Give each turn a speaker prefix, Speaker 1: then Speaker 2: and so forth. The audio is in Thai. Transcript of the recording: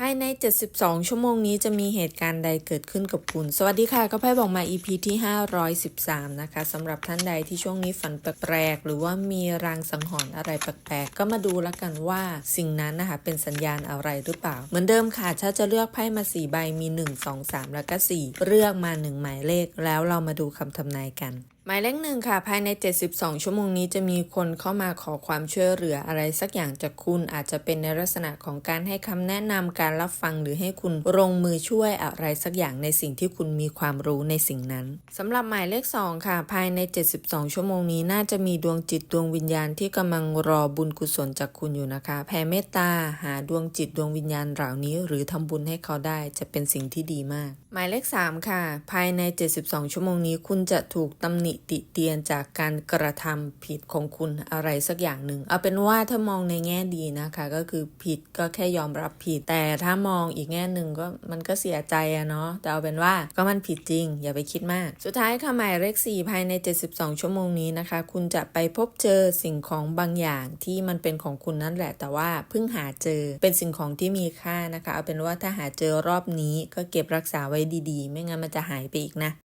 Speaker 1: ภายใน 72 ชั่วโมงนี้จะมีเหตุการณ์ใดเกิดขึ้นกับคุณ สวัสดีค่ะก็ไพ่บอกมา EP ที่ 513 นะคะสำหรับท่านใดที่ช่วงนี้ฝันแปลกๆ หรือว่ามีรางสังหรณ์อะไรแปลกๆ ก็มาดูแล้วกันว่าสิ่งนั้นนะคะเป็นสัญญาณอะไรหรือเปล่า เหมือนเดิมค่ะ ถ้าจะเลือกไพ่มา 4 ใบมี 1 2 3 แล้วก็ 4 เลือกมา 1 หมายเลข แล้วเรามาดูคำทำนายกัน หมายเลขหนึ่งค่ะ ภายใน 72 ชั่วโมงนี้จะมีคนเข้ามาขอความช่วยเหลืออะไรสักอย่างจากคุณอาจจะเป็นในลักษณะของการให้คำแนะนำการรับฟังหรือให้คุณลงมือช่วยอะไรสักอย่างในสิ่งที่คุณมีความรู้ในสิ่งนั้นสำหรับหมายเลข 2 ค่ะ ภายใน 72 ชั่วโมงนี้น่าจะมีดวงจิตดวงวิญญาณที่กำลังรอบุญกุศลจากคุณอยู่นะคะ แผ่เมตตาหาดวงจิตดวงวิญญาณเหล่านี้ หรือทำบุญให้เขาได้จะเป็นสิ่งที่ดีมาก หมายเลข 3 ค่ะ ภายใน 72 ชั่วโมงนี้คุณจะถูกตำหนิติเตียนจากการกระทำผิดของคุณอะไรสักอย่างหนึ่ง เอาเป็นว่าถ้ามองในแง่ดีนะคะ ก็คือผิดก็แค่ยอมรับผิด แต่ถ้ามองอีกแง่หนึ่งก็มันก็เสียใจอะเนาะแต่เอาเป็นว่าก็มันผิดจริง อย่าไปคิดมาก สุดท้ายค่ะหมายเลข4ภายใน 72 ชั่วโมงนี้นะคะ คุณจะไปพบเจอสิ่งของบางอย่างที่มันเป็นของคุณนั่นแหละ แต่ว่าเพิ่งหาเจอเป็นสิ่งของที่มีค่านะคะ เอาเป็นว่าถ้าหาเจอรอบนี้ก็เก็บรักษาไว้ดีๆ ไม่งั้นมันจะหายไปอีกนะ